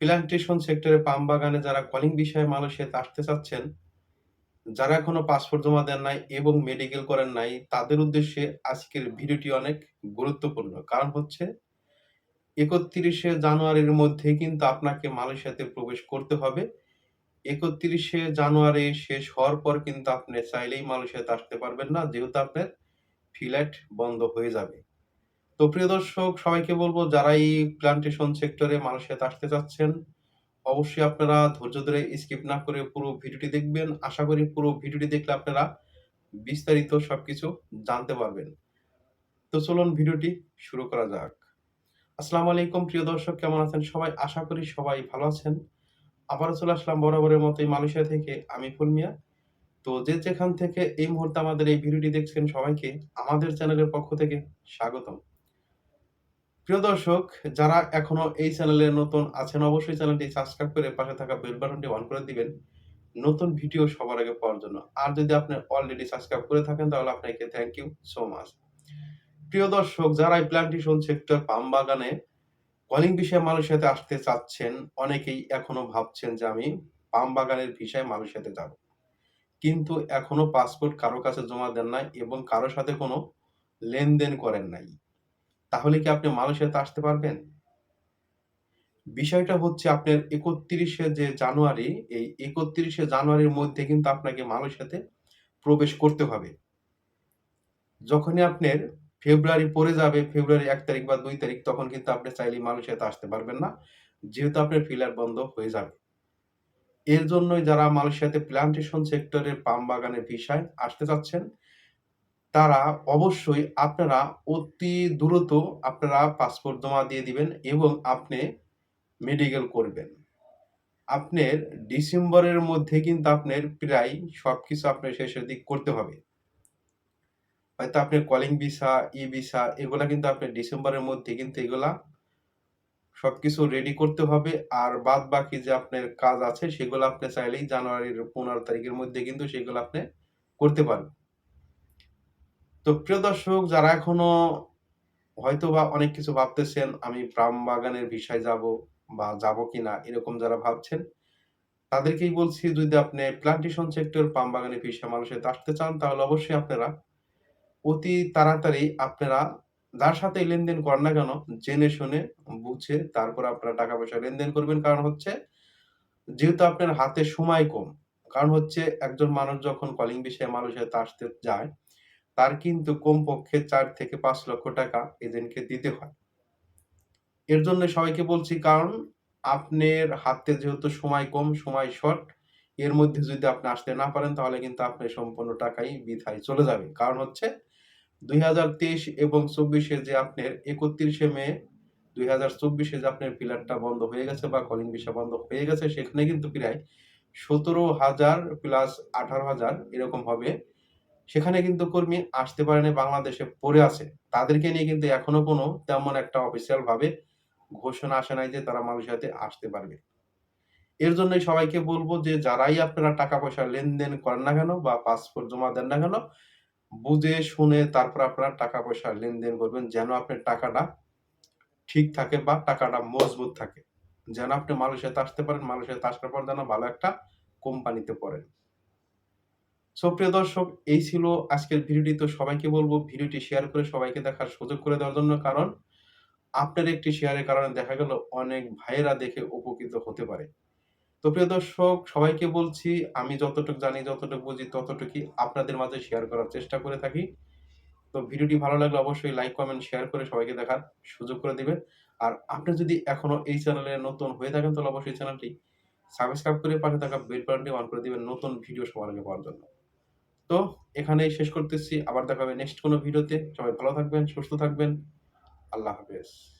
Plantation সেক্টরে পাম বাগানে যারা কলিং বিষয়ে মালয়েশিয়াতে আসতে চাচ্ছেন, যারা এখনও পাসপোর্ট জমা দেন নাই এবং মেডিকেল করেন নাই, তাদের উদ্দেশ্যে আজকের ভিডিওটি অনেক গুরুত্বপূর্ণ। কারণ হচ্ছে ৩১শে জানুয়ারির মধ্যে কিন্তু আপনাকে মালয়েশিয়াতে প্রবেশ করতে হবে। ৩১শে জানুয়ারি শেষ হওয়ার পর কিন্তু আপনি চাইলেই মালয়েশিয়াতে আসতে পারবেন না। যেহেতু আপনার ফ্লাইট বন্ধ হয়ে যাবে। তো প্রিয় দর্শক সবাইকে বলব যারা এই প্লান্টেশন সেক্টরে মালয়েশিয়াতে আসতে চাচ্ছেন, অবশ্যই আপনারা ধৈর্য ধরে স্কিপ না করে পুরো ভিডিওটি দেখবেন। আশা করি পুরো ভিডিওটি দেখলে আপনারা বিস্তারিত সবকিছু জানতে পারবেন। তো চলুন ভিডিওটি শুরু করা যাক। আসসালামু আলাইকুম প্রিয় দর্শক কেমন আছেন সবাই? আশা করি সবাই ভালো আছেন। আবারও চলে আসলাম বরাবরের মতোই মালয়েশিয়া থেকে আমি ফুল মিয়া। তো যে যেখান থেকে এই মুহূর্তে আমাদের এই ভিডিওটি দেখছেন সবাইকে আমাদের চ্যানেলের পক্ষ থেকে স্বাগতম। প্রিয় দর্শক যারা এখনও এই চ্যানেলে নতুন আছেন অবশ্যই চ্যানেলটি সাবস্ক্রাইব করে পাশে থাকা বেল বাটনটি অন করে দিবেন নতুন ভিডিও সবার আগে পাওয়ার জন্য। আর যদি আপনি অলরেডি সাবস্ক্রাইব করে থাকেন তাহলে আপনাকে থ্যাংক ইউ সো মাচ। প্রিয় দর্শক যারা এই প্লান্টেশন সেক্টর পাম বাগানে কলিং বিষয়ে মালয়েশিয়াতে আসতে চাচ্ছেন, অনেকেই এখনও ভাবছেন যে আমি পাম বাগানের ভিসায় মালয়েশিয়াতে যাব। কিন্তু এখনও পাসপোর্ট কারও কাছে জমা দেন নাই এবং কারও সাথে কোনো লেনদেন করেন নাই। তাহলে কি আপনি মালয়েশিয়াতে আসতে পারবেন? বিষয়টা হচ্ছে আপনার ৩১শে যে জানুয়ারি, এই ৩১শে জানুয়ারির মধ্যে কিন্তু আপনাকে মালয়েশিয়াতে প্রবেশ করতে হবে। যখনই আপনার ফেব্রুয়ারি পড়ে যাবে, ফেব্রুয়ারি এক তারিখ বা দুই তারিখ তখন কিন্তু আপনি চাইলেই মালয়েশিয়াতে আসতে পারবেন না। যেহেতু আপনার ফিলার বন্ধ হয়ে যাবে। এর জন্যই যারা মালয়েশিয়াতে প্লান্টেশন সেক্টরের পাম বাগানের ভিসায় আসতে চাচ্ছেন, তারা অবশ্যই আপনারা অতি দ্রুত আপনারা পাসপোর্ট জমা দিয়ে দিবেন এবং আপনি মেডিকেল করবেন। আপনার ডিসেম্বরের মধ্যে কিন্তু আপনার প্রায় সব কিছু আপনার শেষের দিক করতে হবে। হয়তো আপনার কলিং ভিসা, ই ভিসা এগুলা কিন্তু আপনার ডিসেম্বরের মধ্যে কিন্তু এগুলা সব কিছু রেডি করতে হবে। আর বাদ বাকি যে আপনার কাজ আছে সেগুলো আপনি চাইলেই জানুয়ারির ১৫ তারিখের মধ্যে কিন্তু সেগুলো আপনি করতে পারবেন। তো প্রিয় দর্শক যারা এখনও হয়তো বা অনেক কিছু ভাবতেছেন আমি পাম বাগানের ভিসায় যাব বা যাব কিনা এরকম যারা ভাবছেন, তাদেরকেই বলছি যদি আপনি প্লান্টেশন সেক্টর পাম বাগানের ভিসা মালয়েশিয়াতে আসতে চান তাহলে অবশ্যই আপনারা অতি তাড়াতাড়ি আপনারা যার সাথে লেনদেন করেন না কেন জেনে শুনে বুঝে তারপর আপনারা টাকা পয়সা লেনদেন করবেন। কারণ হচ্ছে যেহেতু আপনার হাতে সময় কম। কারণ হচ্ছে একজন মানুষ যখন কলিং বিষয়ে মালয়েশিয়াতে আসতে যায়, তার কিন্তু কমপক্ষে চার থেকে পাঁচ লক্ষ টাকা এজেন্টকে দিতে হয়। এর জন্য সবাইকে বলছি কারণ আপনার হাতে যেহেতু সময় কম, সময় শর্ট এর মধ্যে যদি আপনি আসতে না পারেন তাহলে কিন্তু আপনার সম্পূর্ণ টাকাই বিধায় চলে যাবে। কারণ হচ্ছে ২০২৩ এবং চব্বিশে যে আপনার ৩১শে মে ২০২৪ এ যে আপনার পিলারটা বন্ধ হয়ে গেছে বা কলিং ভিসা বন্ধ হয়ে গেছে সেখানে কিন্তু প্রায় ১৭,০০০ প্লাস ১৮,০০০ এরকম হবে। সেখানে কিন্তু কর্মী আসতে পারেনি বাংলাদেশে পড়ে আছে। তাদেরকে নিয়ে কিন্তু এখনও কোনো তেমন একটা অফিসিয়াল ভাবে ঘোষণা আসে নাই যে তারা মালয়েশিয়াতে আসতে পারবে। এর জন্যই সবাইকে বলব যে যারাই আপনারা টাকা পয়সা লেনদেন করেন না কেন বা পাসপোর্ট জমা দেন না কেন, বুঝে শুনে তারপর আপনারা টাকা পয়সা লেনদেন করবেন যেন আপনার টাকাটা ঠিক থাকে বা টাকাটা মজবুত থাকে। যেন আপনি মালয়েশিয়াতে আসতে পারেন, মালয়েশিয়াতে আসার পর যেন ভালো একটা কোম্পানিতে পড়েন। সো প্রিয় দর্শক এই ছিল আজকের ভিডিওটি। তো সবাইকে বলব ভিডিওটি শেয়ার করে সবাইকে দেখার সুযোগ করে দেওয়ার জন্য। কারণ আপনার একটি শেয়ারের কারণে দেখা গেল অনেক ভাইয়েরা দেখে উপকৃত হতে পারে। তো প্রিয় দর্শক সবাইকে বলছি আমি যতটুকু জানি, যতটুকু বুঝি ততটুকুই আপনাদের মাঝে শেয়ার করার চেষ্টা করে থাকি। তো ভিডিওটি ভালো লাগলে অবশ্যই লাইক, কমেন্ট, শেয়ার করে সবাইকে দেখার সুযোগ করে দিবেন। আর আপনি যদি এখনও এই চ্যানেলে নতুন হয়ে থাকেন তাহলে অবশ্যই চ্যানেলটি সাবস্ক্রাইব করে পাশে থাকা বেল বাটনটি অন করে দিবেন নতুন ভিডিও সবার আগে পাওয়ার জন্য। তো এখানেই শেষ করতেছি। আবার দেখা হবে নেক্সট কোনো ভিডিওতে। সবাই ভালো থাকবেন, সুস্থ থাকবেন। আল্লাহ হাফেজ।